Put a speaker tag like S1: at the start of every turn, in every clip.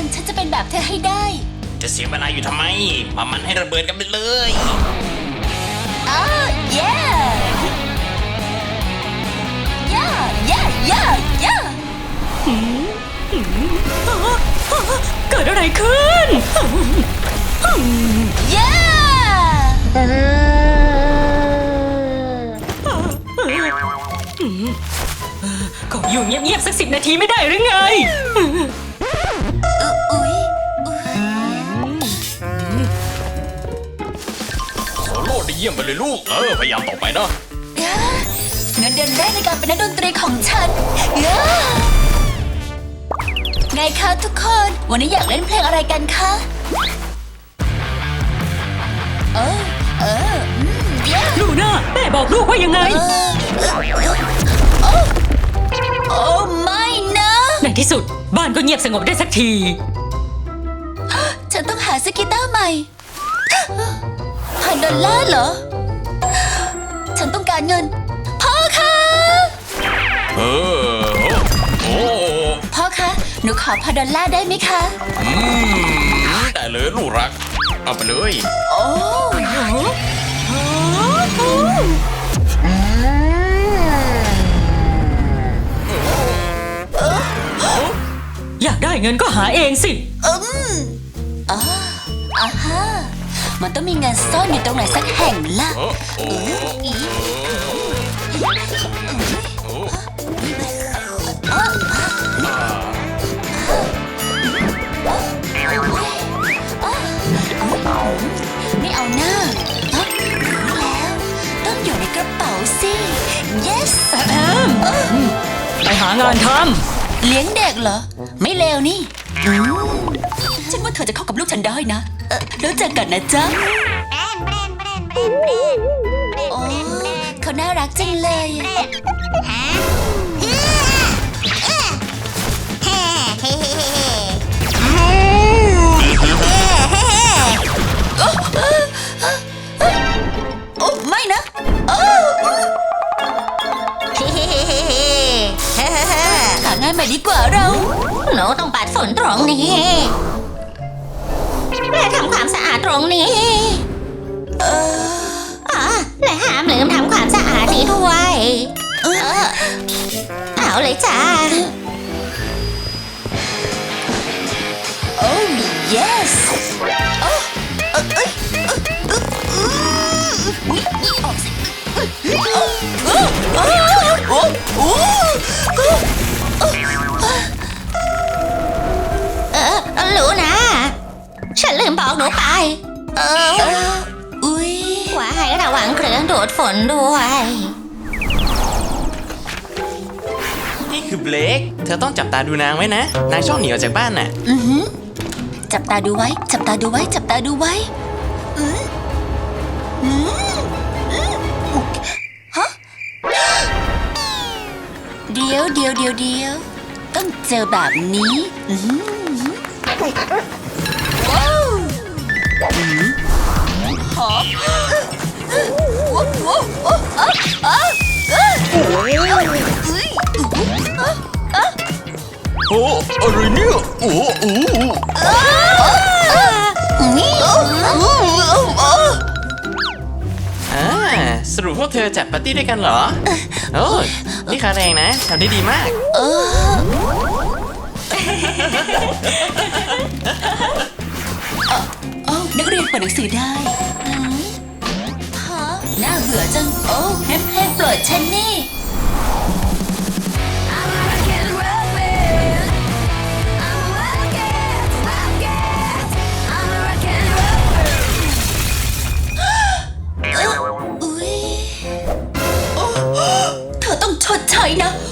S1: วันฉันจะเป็นแบบเธอให้ได้
S2: จะเสียเวลาอยู่ทำไม มามันให้ระเบิดกันไปเลย
S1: อ้าเย้ย่าย่าย่าย่า
S3: เกิดอะไรขึ้น
S1: ย่า
S3: ก็อยู่เงียบๆสักสิบนาทีไม่ได้หรือไง
S2: เยี่ยมไปเลยลูก เออ พยายามต่อไปเนาะ
S1: ย่าเงินเดือนแรกในการเป็นนักดนตรีของฉันย่าไงคะทุกคน วันนี้อยากเล่นเพลงอะไรกันคะ เออ เอออืมเย่า
S3: ลูน่าแม่บอกลูกว่ายังไง
S1: โอ้โอ้ไม่นะ
S3: ในที่สุดบ้านก็เงียบสงบได้สักที
S1: ฉันต้องหาสกีตาร์ใหม่พัน ดอลลาร์เหรอ ฉันต้องการเงิน พ่อคะ
S2: เออโอ้
S1: พ่อคะหนูขอพันดอลลาร์ได้ไหมคะ
S2: อืมได้เลยลูกรัก เอาไปเลย
S1: โอ้
S3: อยากได้เงินก็หาเองสิ
S1: อืมอ๋ออ่าฮะ มันต้องมีเงินซ่อนอยู่ตรงไหนสักแห่งละ
S2: โอ้โอ้
S1: อีไม่เอาหน้าฮะรู้แล้ว ต้องอยู่ในกระเป๋าสิ yes
S3: แอมไปหางานท
S1: เลี้ยงเด็กเหรอ ไม่เลวนี่อืมฉันว่าเธอจะเข้ากับลูกฉันได้นะเออแล้วเจอกันนะจ๊ะโอ้เขาน่ารักจังเลยโอ้ไม่นะ โอ้หางานใหม่ดีกว่าเรา
S4: หนูต้องปัดฝุ่นตรงนี้และทำความสะอาดตรงนี้
S1: เออ
S4: อ๋อและห้ามลืมทำความสะอาดนี้ด้วย
S1: เออ
S4: เอาเลยจ้า
S1: โอ้ yes โอ้เอ้ย เออเอออุ้ย
S4: ว่าให้ระวังเครื่องดูดฝนด้วย
S2: นี่คือเบลกเธอต้องจับตาดูนางไว้นะ นางชอบหนีออกจากบ้านน่ะ
S1: อือหือจับตาดูไว้ จับตาดูไว้ จับตาดูไว้อืมอืมอืมฮะเดี๋ยวเดี๋ยวเดี๋ยวเดี๋ยวต้องเจอแบบนี้ อือหือ
S2: โอ้อะไรเนี่ยโอ้โอ้
S1: โอ้
S2: สรุปพวกเธอจัดปาร์ตี้ด้วยกันเหรอ โอ้ยนี่คาแรงนะทำได้ดีมาก
S1: เออเอ้นักเรียนเปิดหนังสือได้ฮะน่าเบื่อจัง โอ้เพลงเพลงโปรดฉันนี่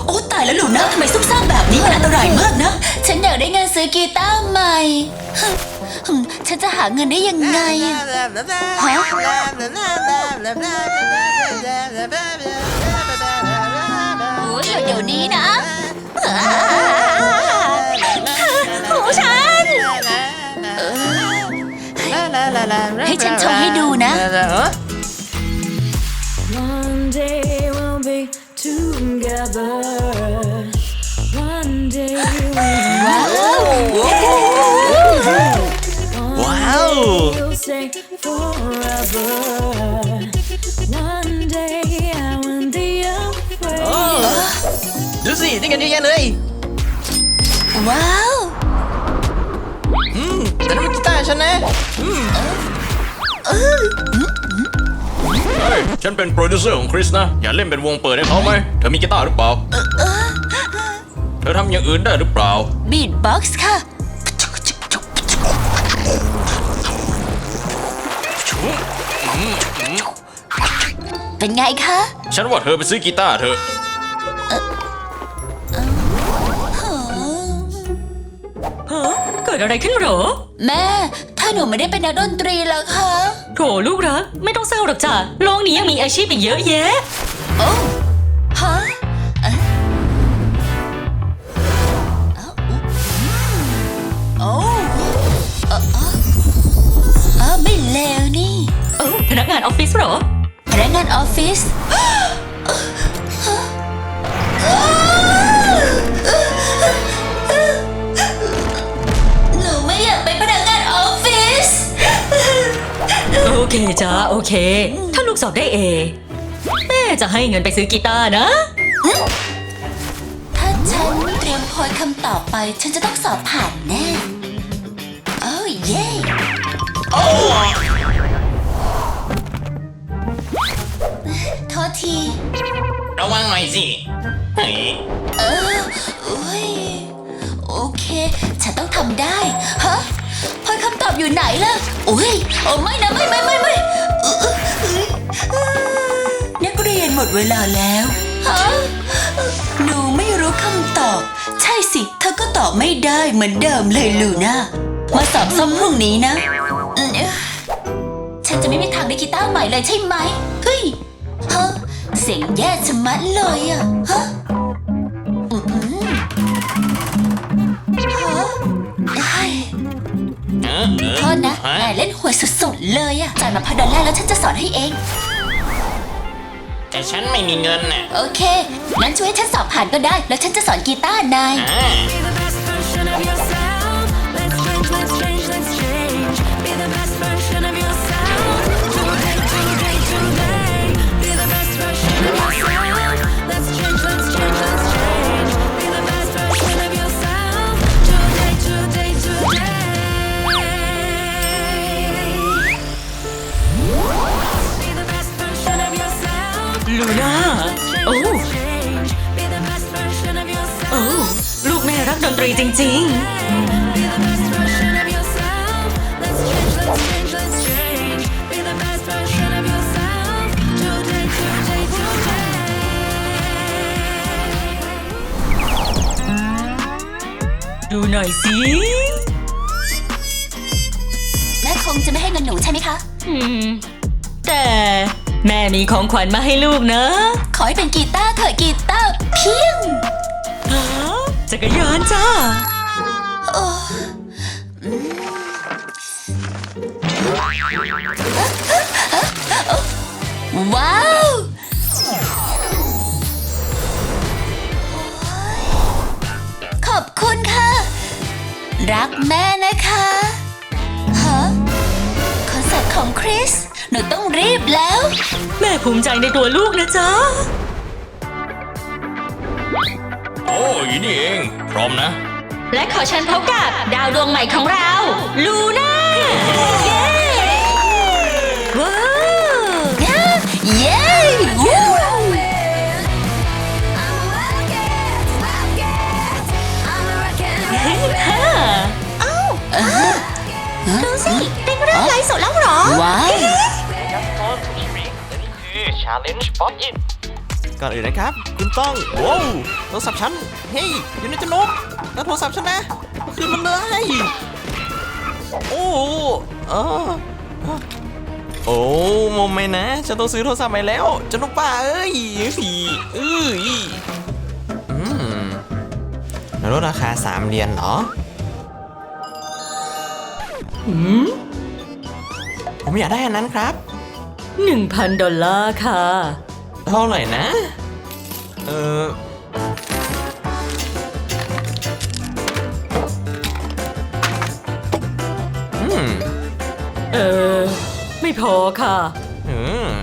S1: โอ้ตายแล้วหลูน่าทำไมซุ่มซ่ามแบบนี้มันอันตรายมากนะ ฉันอยากได้เงินซื้อกีตาร์ใหม่ฮึ่มฉันจะหาเงินได้ยังไงอะฮะโอ้ยเดี๋ยวนี้นะ
S4: หูฉัน
S1: ให้ฉันโชว์ให้ดูนะ
S5: together. One day we'll
S1: ว้าว
S5: you'll stay forever. One day I won't be afraid.
S2: ดูสิได้กันเยอะแยะเลย
S1: ว้าว
S2: อืมแต่นั่นมันกีตาร์ฉันนะอืมเฮ้ย ฉันเป็นโปรดิวเซอร์ของคริสนะ อย่าเล่นเป็นวงเปิดให้เขาไหม เธอมีกีตาร์หรือเปล่า เธอทำอย่างอื่นได้หรือเปล่า
S1: บีทบ็อกซ์ค่ะ เป็นไงคะ
S2: ฉันว่าเธอไปซื้อกีตาร์เถอะ
S3: ฮะเกิดอะไรขึ้นเหรอ
S1: แม่ ถ้าหนูไม่ได้เป็นนักดนตรีแล้วคะ
S3: โถลูกรัก ไม่ต้องเศร้าหรอกจ้ะโลกนี้ยังมีอาชีพอีกเยอะแยะ
S1: โอ้ฮะเอ๊ะเอ้าโอ้เอ่อเอ่อเอ้าไม่เลวนี่
S3: เอ้าพนักงานออฟฟิศเหรอ
S1: พนักงานออฟฟิศห
S3: เคจ้าโอเค ถ้าลูกสอบได้เอแม่จะให้เงินไปซื้อกีตาร์นะ
S1: ถ้าฉันเตรียมโพยคำตอบไป ฉันจะต้องสอบผ่านแน่ โอ้ยเย่โทษที
S2: ระวังหน่อยสิเฮ้ย
S1: เออโอ้ยโอเค ฉันต้องทำได้ ฮะ พอยคำตอบอยู่ไหนล่ะอุ้ยโอ้ไม่นะไม่ไม่ไม่ไม่เออเออเออนักเรียนหมดเวลาแล้วฮะหนูไม่รู้คำตอบ ใช่สิ เธอก็ตอบไม่ได้เหมือนเดิมเลยลูน่ามาสอบซ่อมพรุ่งนี้นะ ฉันจะไม่มีทางได้กีตาร์ใหม่เลยใช่ไหมเฮ้ยฮะเสียงแย่ชะมัดเลยอะฮะ อโทษนะ
S2: ฮ
S1: นายเล่นหวยสุดๆเลยอะจ่ายมาพันดอลลาร์แล้วฉันจะสอนให้เอง
S2: แต่ฉันไม่มีเงินน่ะ
S1: โอเค งั้นช่วยให้ฉันสอบผ่านก็ได้ แล้วฉันจะสอนกีตาร์นาย
S2: อ่า
S3: ดูหน่อยสิ
S1: แม่คงจะไม่ให้เงินหนูใช่ไหมคะ
S3: อืม แต่แม่มีของขวัญมาให้ลูกนะ
S1: ขอให้เป็นกีตาร์เถอะกีตาร์เพียง
S3: ฮะจักรยานจ้า
S1: ว้าว ขอบคุณค่ะ รักแม่นะคะฮะคอนเสิร์ตของคริส หนูต้องรีบแล้ว
S3: แม่ภูมิใจในตัวลูกนะจ๊ะ
S2: โอ้ยนี่เอง พร้อมนะ
S4: และขอเชิญพบกับดาวดวงใหม่ของเรา ลูน่า
S3: ว้าว
S6: ก่อนอื่นนะครับ คุณต้องโว้วโทรศัพท์ฉัน เฮ้ย อยู่ในจนกแล้วโทรศัพท์ฉันนะเอาคืนมันเลย โอ้เออโอ้โมเมนนะ ฉันต้องซื้อโทรศัพท์ใหม่แล้ว จนกป้าเอ้ยผีเอ้ยอืมแล้วลดราคาสามเหรียญเหรอ
S3: หืม
S6: ผมอยากได้อันนั้นครับ
S3: หนึ่งพันดอลลาร์ค่ะ
S6: เท่าไหร่นะ เอออืม
S3: พอค่ะ
S6: อืม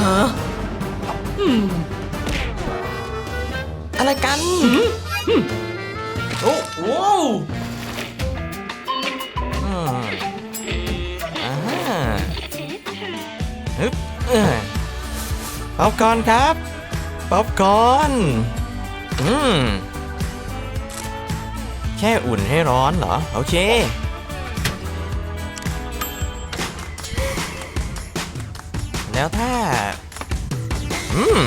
S3: ฮะอืม
S6: อะไรกันโอ้ว้า ป๊อปคอนครับป๊อปคอนอืมแค่อุ่นให้ร้อนเหรอ โอเค แล้วถ้า อืม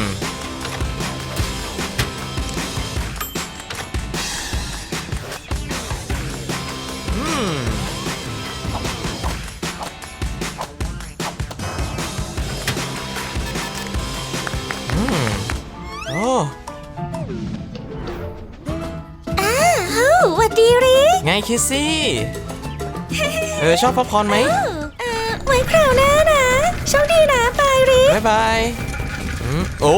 S6: คิสซี่ เออชอบป๊อปคอร์นไหม
S4: เอ่อไว้คราวหน้านะโชคดีนะบายริก
S6: บ๊ายบายอืมโอ้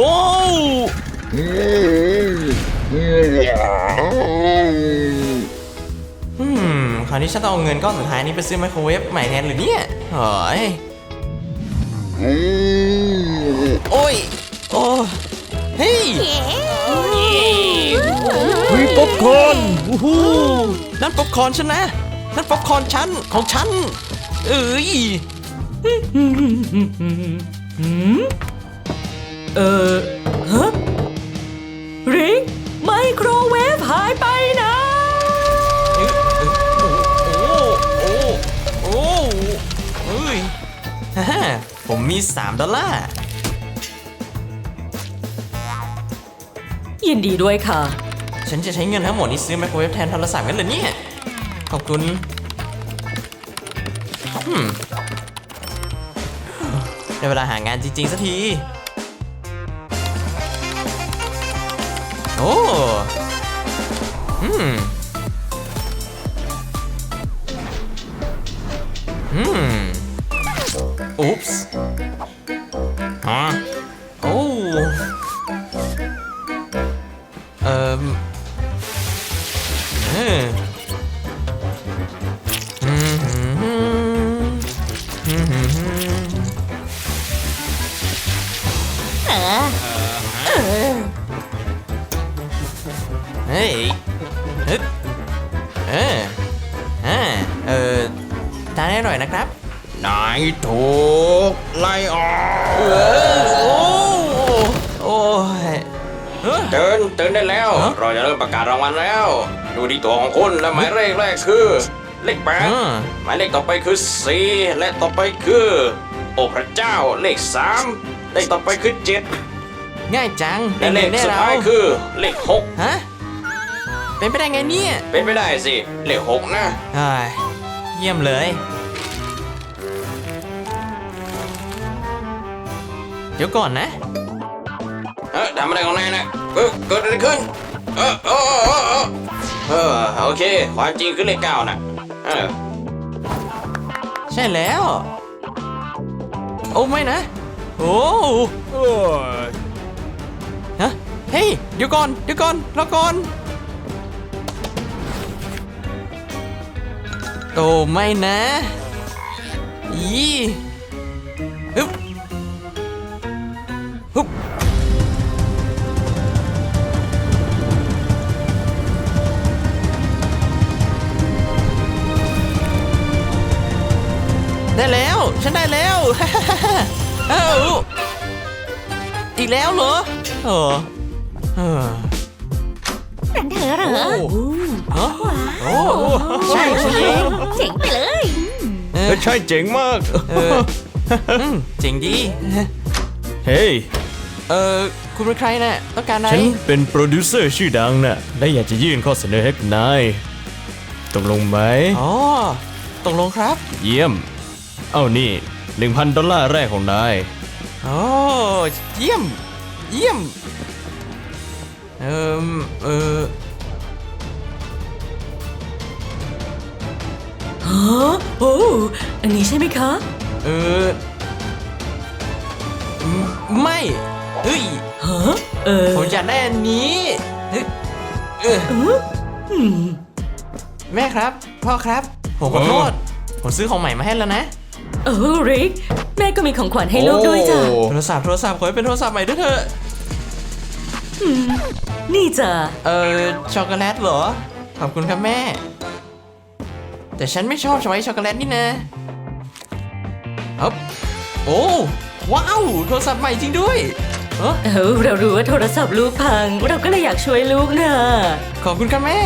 S6: อืมคราวนี้ฉันต้องเอาเงินก้อนสุดท้ายนี้ไปซื้อไมโครเวฟใหม่แทนหรือเนี่ยโอ้ยโอ้ย โอ้ เฮ้ย
S4: เฮ้ย
S6: ป๊อปคอร์นวู้ฮู้นั่นป๊อปคอร์นฉันนะนั่นป๊อปคอร์นฉันของฉัน เอ้ย
S3: เออฮะริกไมโครเวฟหายไปนะ
S6: โอ้โอ้โอ้เอ้ยฮ่าฮ่าผมมี 3 ดอลลาร์
S3: ยินดีด้วยค่ะ
S6: ฉันจะใช้เงินทั้งหมดนี้ซื้อไมโครเวฟแทนโทรศัพท์กันเหรอเนี่ย ขอบคุณอืมได้เวลาหางานจริงๆสักที โอ้อืมอืมอุ๊ปส์
S4: เออ
S6: เฮ้ยฮึบเอออ่าเออทานให้อร่อยนะครับ
S2: นายถูกไล่ออก
S6: เออโอ้โอ้ยเออ
S2: เดินเดินได้แล้ว
S6: ฮะ
S2: เราจะเริ่มประกาศรางวัลแล้ว ดูที่ตัวของคุณและหมายเลขแรกคือ เลขแปด
S6: อ่า
S2: หมายเลขต่อไปคือสี่และต่อไปคือ โอ้พระเจ้าเลขสาม เลขต่อไปคือเจ็ด
S6: ง่ายจัง
S2: และเลข
S6: แน่
S2: สุด
S6: เรา
S2: ท้ายคือเลขหก
S6: ฮะเป็นไปได้ไงเนี่ย
S2: เป็นไปได้สิ เลขหกนะ
S6: อ้ายเยี่ยมเลย เดี๋ยวก่อนนะ
S2: เออทำอะไรของนายนะเออเกิดอะไรขึ้น เออเออเออเออเออโอเค ความจริงคือเลขเก้านะเออ
S6: ใช่แล้ว โอ้ไม่นะ โอ้ฮะเฮ้ยเดี๋ยวก่อนเดี๋ยวก่อนรอก่อนโอ้ไม่นะอีฮึบฮึบได้แล้ว ฉันได้แล้ว เอ้าอีกแล้วเหรอเออเออ
S4: นั่นเธอเหรอ
S6: ฮะโอ้ใช่ฉันเอง
S4: เจ๋งไปเลย
S6: เออ
S2: ใช่เจ๋งมาก
S6: เอออืมเจ๋งดี
S2: เฮ้ย
S6: เออคุณเป็นใครน่ะต้องการอะไร
S2: ฉันเป็นโปรดิวเซอร์ชื่อดังน่ะ และอยากจะยื่นข้อเสนอให้กับนายตกลงไหม
S6: อ๋อตกลงครับ
S2: เยี่ยม เอานี่ 1,000 ดอลลาร์แรกของนาย
S6: โอ้เยี่ยม เยี่ยม เออเออ
S3: ฮะโอ้อันนี้ใช่ไหมคะ
S6: เออมไม่เฮ้ย
S3: ฮะเออ
S6: ผมอยากได้อันนี้เฮ้ยเออ
S3: อืม
S6: แม่ครับ พ่อครับผผมขอโทษ ผมซื้อของใหม่มาให้แล้วนะ
S3: โอ้ริก แม่ก็มีของขวัญให้ลูกด้วยจ้ะ
S6: โทรศัพท์โทรศัพท์ขอให้เป็นโทรศัพท์ใหม่ด้วยเถอะ
S3: นี่จ้ะ
S6: เออช็อกโกแลตเหรอ ขอบคุณครับแม่ แต่ฉันไม่ชอบไว้ช็อกโกแลตนี่นะครับโอ้ว้าวโทรศัพท์ใหม่จริงด้วยเออ
S3: เออเรารู้ว่าโทรศัพท์ลูกพัง เราก็เลยอยากช่วยลูกนะ
S6: ขอบคุณครับแม่